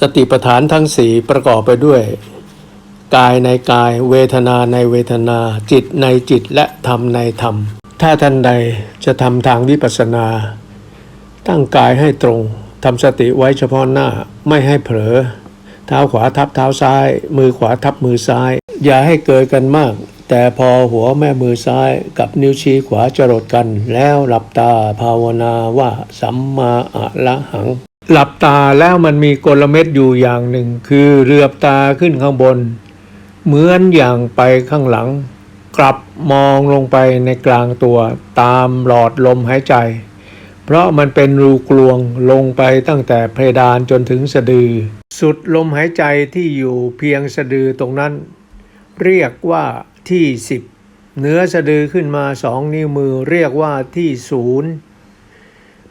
สติปัฏฐานทั้งสี่ประกอบไปด้วย กายในกายเวทนาในเวทนา จิตในจิตและธรรมในธรรม ถ้าท่านใดจะทำทางวิปัสสนา ตั้งกายให้ตรงทำสติไว้เฉพาะหน้าไม่ให้เผลอ เท้าขวาทับเท้าซ้าย มือขวาทับมือซ้าย อย่าให้เกิดกันมาก แต่พอหัวแม่มือซ้ายกับนิ้วชี้ขวาจรดกัน แล้วหลับตาภาวนาว่าสัมมาอะระหัง หลับตาแล้วมันมีกลเม็ดอยู่อย่างหนึ่ง คือเรือบตาขึ้นข้างบน เหมือนอย่างไปข้างหลัง กลับมองลงไปในกลางตัวตามหลอดลมหายใจ เพราะมันเป็นรูกลวงลงไปตั้งแต่เพดานจนถึงสะดือ สุดลมหายใจที่อยู่เพียงสะดือตรงนั้น เรียกว่าที่สิบเหนือสะดือขึ้นมาสองนิ้วมือเรียกว่าที่ศูนย์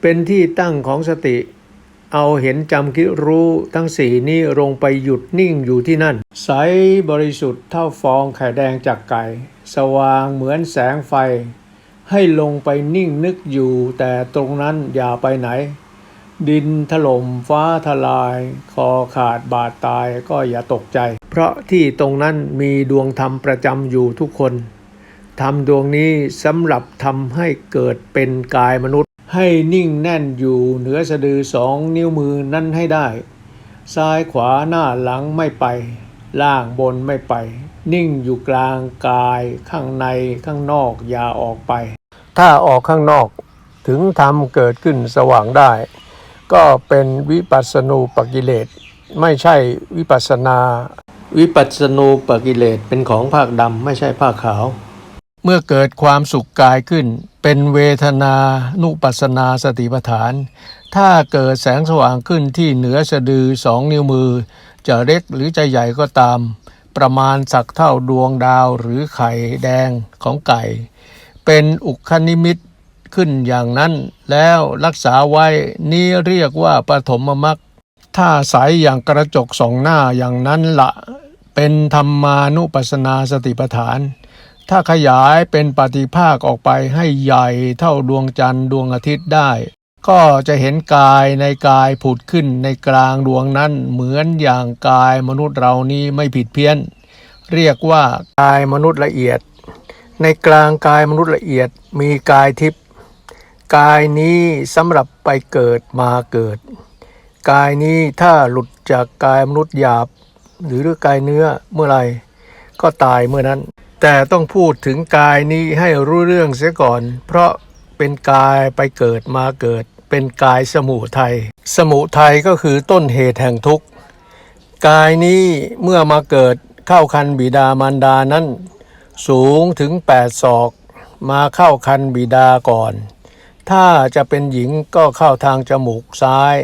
เป็นที่ตั้งของสติ เอาเห็นจำคิดรู้ทั้งสี่นี้ลงไปหยุดนิ่งอยู่ที่นั่น ใสบริสุทธิ์เท่าฟองไข่แดงจากไก่ สว่างเหมือนแสงไฟ ให้ลงไปนิ่งนึกอยู่ แต่ตรงนั้นอย่าไปไหน ดินถล่มฟ้าทลาย คอขาดบาดตายก็อย่าตกใจ เพราะที่ตรงนั้นมีดวงธรรมประจำอยู่ทุกคนธรรมดวงนี้สำหรับทำให้เกิดเป็นกายมนุษย์ ให้นิ่งแน่นอยู่เหนือสะดือสองนิ้วมือนั่นให้ได้ ซ้ายขวาหน้าหลังไม่ไป ล่างบนไม่ไป นิ่งอยู่กลางกายข้างในข้างนอกอย่าออกไป ถ้าออกข้างนอกถึงทำเกิดขึ้นสว่างได้ ก็เป็นวิปัสสนูปกิเลสไม่ใช่วิปัสสนา วิปัสสนูปกิเลสเป็นของภาคดำไม่ใช่ภาคขาว เมื่อเกิดความสุขกายขึ้น เป็นเวทนานุปัสนาสติปัฏฐาน ถ้าเกิดแสงสว่างขึ้นที่เหนือสะดือสองนิ้วมือ จะเล็กหรือจะใหญ่ก็ตาม ประมาณสักเท่าดวงดาวหรือไข่แดงของไก่ เป็นอุคนิมิตขึ้นอย่างนั้น แล้วรักษาไว้นี่เรียกว่าปฐมมรรคถ้าใสอย่างกระจกสองหน้าอย่างนั้นละเป็นธรรมานุปัสนาสติปัฏฐาน ถ้าขยายเป็นปฏิภาคออกไปให้ใหญ่เท่าดวงจันทร์ดวงอาทิตย์ได้ ก็จะเห็นกายในกายผุดขึ้นในกลางดวงนั้นเหมือนอย่างกายมนุษย์เรานี้ไม่ผิดเพี้ยน เรียกว่ากายมนุษย์ละเอียด ในกลางกายมนุษย์ละเอียดมีกายทิพย์กายนี้สำหรับไปเกิดมาเกิด กายนี้ถ้าหลุดจากกายมนุษย์หยาบ หรือกายเนื้อเมื่อไรก็ตายเมื่อนั้น แต่ต้องพูดถึงกายนี้ให้รู้เรื่องเสียก่อน เพราะเป็นกายไปเกิดมาเกิด เป็นกายสมุทัยสมุทัยก็คือต้นเหตุแห่งทุกข์ กายนี้เมื่อมาเกิดเข้าคันบิดามารดานั้น สูงถึงแปดศอกมาเข้าคันบิดาก่อน ถ้าจะเป็นหญิงก็เข้าทางจมูกซ้าย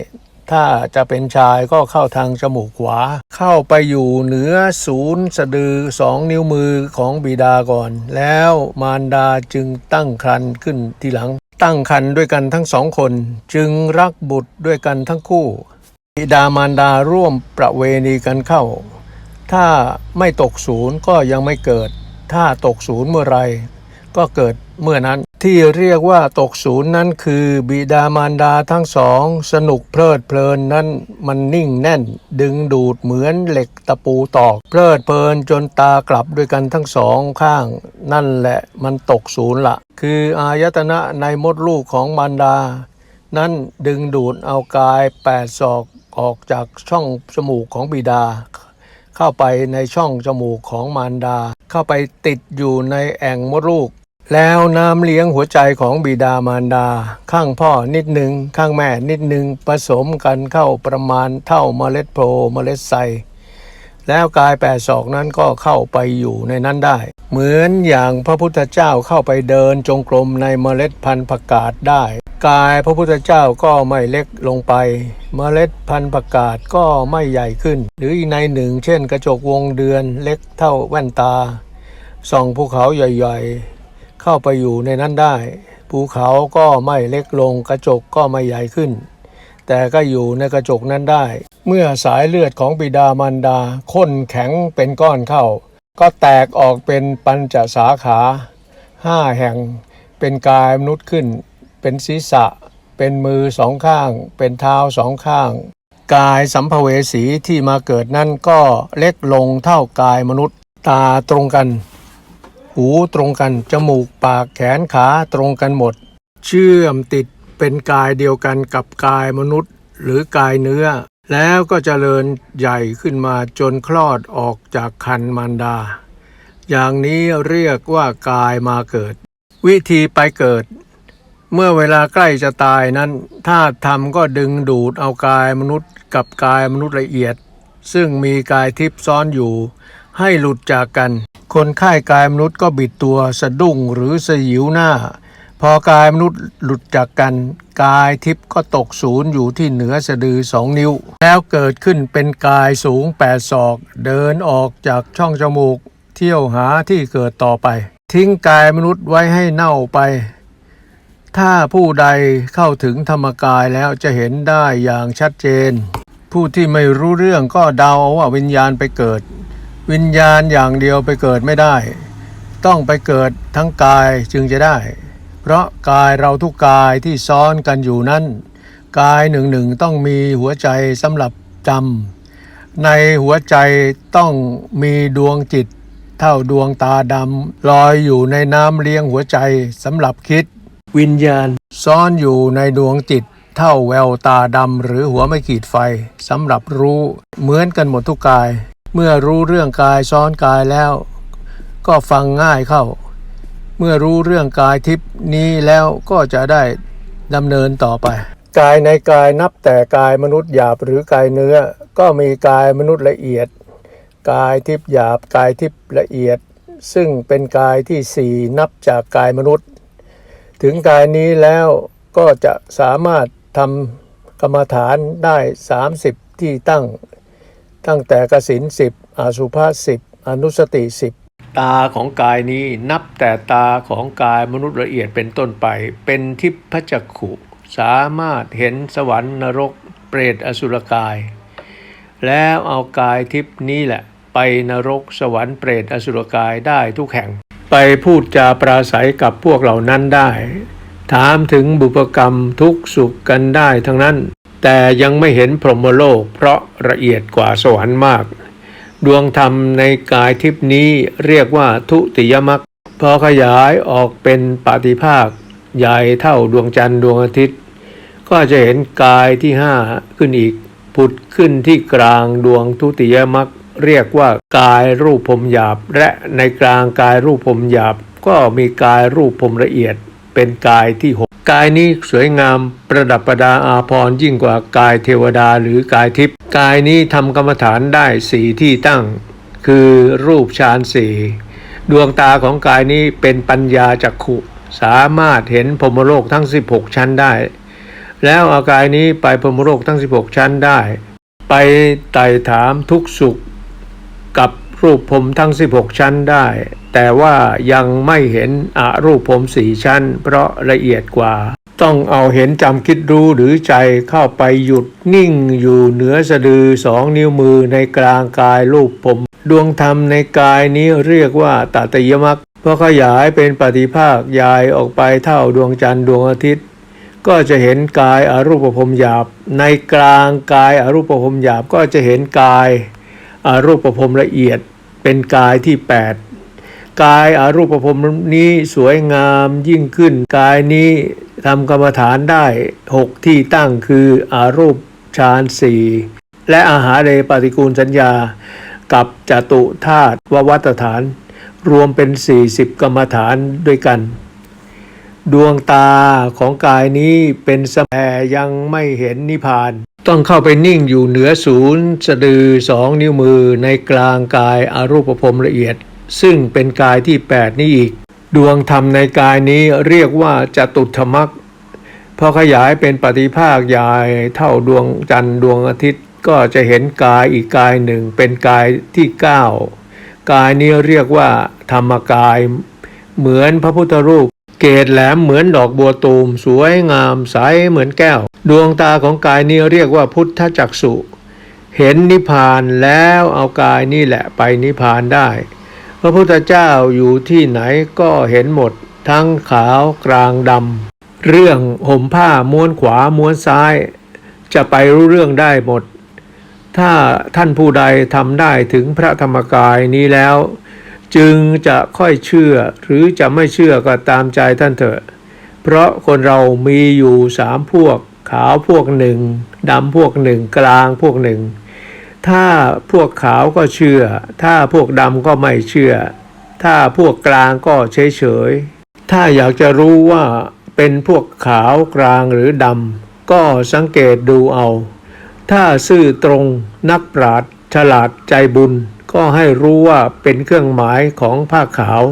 ถ้าจะเป็นชายก็เข้าทางจมูกขวา เข้าไปอยู่เหนือศูนย์สะดือสองนิ้วมือของบิดาก่อน แล้วมารดาจึงตั้งครรภ์ขึ้นทีหลัง ตั้งครรภ์ด้วยกันทั้งสองคน จึงรักบุตรด้วยกันทั้งคู่ บิดามารดาร่วมประเวณีกันเข้า ถ้าไม่ตกศูนย์ก็ยังไม่เกิด ถ้าตกศูนย์เมื่อไร ก็เกิดเมื่อนั้นที่เรียกว่าตกศูนย์นั้นคือบิดามารดาทั้งสอง สนุกเพลิดเพลินนั้นมันนิ่งแน่น ดึงดูดเหมือนเหล็กตะปูตอก เพลิดเพลินจนตากลับด้วยกันทั้งสองข้าง นั่นแหละมันตกศูนย์ละ คืออายตนะในมดลูกของมารดา นั้นดึงดูดเอากายแปดศอกออกจากช่องจมูกของบิดา เข้าไปในช่องจมูกของมารดา เข้าไปติดอยู่ในแอ่งมดลูก แล้วน้ำเลี้ยงหัวใจของบิดามารดา ข้างพ่อนิดหนึ่งข้างแม่นิดหนึ่งผสมกันเข้าประมาณเท่าเมล็ดโพลเมล็ดไทรแล้วกายแปดศอกนั้นก็เข้าไปอยู่ในนั้นได้ เหมือนอย่างพระพุทธเจ้าเข้าไปเดินจงกรมในเมล็ดพันธุ์ผักกาดได้ กายพระพุทธเจ้าก็ไม่เล็กลงไป เมล็ดพันธุ์ผักกาดก็ไม่ใหญ่ขึ้น หรืออีกในหนึ่ง เช่น กระจกวงเดือนเล็กเท่าแว่นตาส่องภูเขาใหญ่ ๆ เข้าไปอยู่ในนั้นได้ ภูเขาก็ไม่เล็กลงกระจกก็ไม่ใหญ่ขึ้น แต่ก็อยู่ในกระจกนั้นได้ เมื่อสายเลือดของบิดามารดาข้นแข็งเป็นก้อนเข้า ก็แตกออกเป็นปัญจสาขาห้าแห่งเป็นกายมนุษย์ขึ้น เป็นศีรษะ เป็นมือสองข้าง เป็นเท้าสองข้าง กายสัมภเวสีที่มาเกิดนั่นก็เล็กลงเท่ากายมนุษย์ตาตรงกัน หูตรงกัน จมูกปากแขนขาตรงกันหมด เชื่อมติดเป็นกายเดียวกันกับกายมนุษย์ หรือกายเนื้อ แล้วก็เจริญใหญ่ขึ้นมาจนคลอดออกจากคันมารดา อย่างนี้เรียกว่ากายมาเกิด วิธีไปเกิด เมื่อเวลาใกล้จะตายนั้นถ้าทำก็ดึงดูดเอากายมนุษย์ กับกายมนุษย์ละเอียด ซึ่งมีกายทิพย์ซ้อนอยู่ ให้หลุดจากกัน คนไข้กายมนุษย์ก็บิดตัวสะดุ้งหรือสยิวหน้า พอกายมนุษย์หลุดจากกัน กายทิพย์ก็ตกศูนย์อยู่ที่เหนือสะดือสองนิ้ว แล้วเกิดขึ้นเป็นกายสูงแปดศอก เดินออกจากช่องจมูก เที่ยวหาที่เกิดต่อไป ทิ้งกายมนุษย์ไว้ให้เน่าไปถ้าผู้ใดเข้าถึงธรรมกายแล้วจะเห็นได้อย่างชัดเจน ผู้ที่ไม่รู้เรื่องก็เดาว่าวิญญาณไปเกิด วิญญาณอย่างเดียวไปเกิดไม่ได้ ต้องไปเกิดทั้งกายจึงจะได้ เพราะกายเราทุกกายที่ซ้อนกันอยู่นั้น กายหนึ่งหนึ่งต้องมีหัวใจสำหรับจำในหัวใจต้องมีดวงจิต เท่าดวงตาดำลอยอยู่ในน้ำเลี้ยงหัวใจสำหรับคิด วิญญาณซ่อนอยู่ในดวงจิตเท่าแววตาดำหรือหัวไม่ขีดไฟสำหรับรู้เหมือนกันหมดทุกกาย เมื่อรู้เรื่องกายซ้อนกายแล้ว ก็ฟังง่ายเข้า เมื่อรู้เรื่องกายทิพนี้แล้วก็จะได้ดำเนินต่อไป กายในกายนับแต่กายมนุษย์หยาบหรือกายเนื้อ ก็มีกายมนุษย์ละเอียด กายทิพย์หยาบกายทิพย์ละเอียด ซึ่งเป็นกายที่สี่นับจากกายมนุษย์ ถึงกายนี้แล้วก็จะสามารถทำกรรมฐานได้ 30 ที่ตั้ง ตั้งแต่กสินสิบอาสุภาสิบอนุสติสิบตาของกายนี้นับแต่ตาของกายมนุษย์ละเอียดเป็นต้นไป เป็นทิพจักขุสามารถเห็นสวรรค์นรกเปรตอสุรกาย แล้วเอากายทิพนี้แหละ ไปนรกสวรรค์เปรตอสุรกายได้ทุกแห่ง ไปพูดจาปราศัยกับพวกเหล่านั้นได้ ถามถึงบุพกรรมทุกสุขกันได้ทั้งนั้น แต่ยังไม่เห็นพรหมโลกเพราะละเอียดกว่าสวรรค์มาก ดวงธรรมในกายทิพนี้เรียกว่าทุติยมรรคพอขยายออกเป็นปฏิภาค ใหญ่เท่าดวงจันทร์ดวงอาทิตย์ ก็จะเห็นกายที่ห้าขึ้นอีก ผุดขึ้นที่กลางดวงทุติยมรรคเรียกว่ากายรูปพรมหยาบ และในกลางกายรูปพรมหยาบ ก็มีกายรูปพรมละเอียด เป็นกายที่หก กายนี้สวยงามประดับประดาอาภรณ์ยิ่งกว่ากายเทวดาหรือกายทิพย์กายนี้ทำกรรมฐานได้สี่ที่ตั้ง คือรูปฌานสี่ดวงตาของกายนี้เป็นปัญญาจักขุ สามารถเห็นพรมโลกทั้ง 16 ชั้นได้ แล้วอากายนี้ไปพรมโลกทั้ง 16 ชั้นได้ ไปไต่ถามทุกสุขกับ รูปพรหมทั้ง 16 ชั้นได้ แต่ว่ายังไม่เห็นอรูปพรหมสี่ชั้น เพราะละเอียดกว่า ต้องเอาเห็นจำคิดรู้หรือใจเข้าไปหยุดนิ่งอยู่เหนือสะดือสองนิ้วมือในกลางกายรูปพรหมดวงธรรมในกายนี้เรียกว่าตาตยมักเพราะขยายเป็นปฏิภาคยายออกไปเท่าดวงจันทร์ดวงอาทิตย์ ก็จะเห็นกายอารูปภพหยาบ ในกลางกายอารูปภพหยาบก็จะเห็นกายอารูปภพละเอียด เป็นกายที่ 8 กายอารูปภพนี้สวยงามยิ่งขึ้น กายนี้ทำกรรมฐานได้ 6 ที่ตั้งคืออารูปฌานสี่และอาหารเรปฏิกูลสัญญา กับจตุธาตุววัตฐาน รวมเป็น 40 กรรมฐานด้วยกัน ดวงตาของกายนี้เป็นสแแต่ยังไม่เห็นนิพพาน ต้องเข้าไปนิ่งอยู่เหนือศูนย์สะดือสองนิ้วมือในกลางกายอารูปภพละเอียด ซึ่งเป็นกายที่ 8 นี้อีก ดวงธรรมในกายนี้เรียกว่าจตุธมักพอขยายเป็นปฏิภาคใหญ่เท่าดวงจันทร์ดวงอาทิตย์ก็จะเห็นกายอีกกายหนึ่งเป็นกายที่ 9 กายนี้เรียกว่าธรรมกาย เหมือนพระพุทธรูป เกศแหลมเหมือนดอกบัวตูม สวยงามใสเหมือนแก้ว ดวงตาของกายนี้เรียกว่าพุทธจักสุเห็นนิพพานแล้วเอากายนี่แหละไปนิพพานได้ พระพุทธเจ้าอยู่ที่ไหนก็เห็นหมด ทั้งขาวกลางดำเรื่องห่มผ้าม้วนขวาม้วนซ้าย จะไปรู้เรื่องได้หมด ถ้าท่านผู้ใดทำได้ถึงพระธรรมกายนี้แล้ว จึงจะค่อยเชื่อหรือจะไม่เชื่อก็ตามใจท่านเถอะ เพราะคนเรามีอยู่สามพวก ขาวพวกหนึ่งดำพวกหนึ่งกลางพวกหนึ่ง ถ้าพวกขาวก็เชื่อ ถ้าพวกดำก็ไม่เชื่อ ถ้าพวกกลางก็เฉยเฉยถ้าอยากจะรู้ว่าเป็นพวกขาวกลางหรือดำก็สังเกตดูเอา ถ้าซื่อตรงนักปราชญ์ฉลาดใจบุญ ก็ให้รู้ว่าเป็นเครื่องหมายของผ้าขาว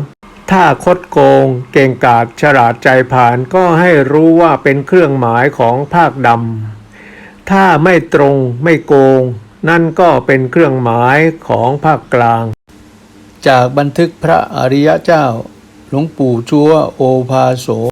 ถ้าคดโกง เก่งกาจฉลาดใจผ่านก็ให้รู้ว่าเป็นเครื่องหมายของภาคดำถ้าไม่ตรงไม่โกง นั่นก็เป็นเครื่องหมายของภาคกลาง จากบันทึกพระอริยเจ้า หลวงปู่ชัวโอภาโส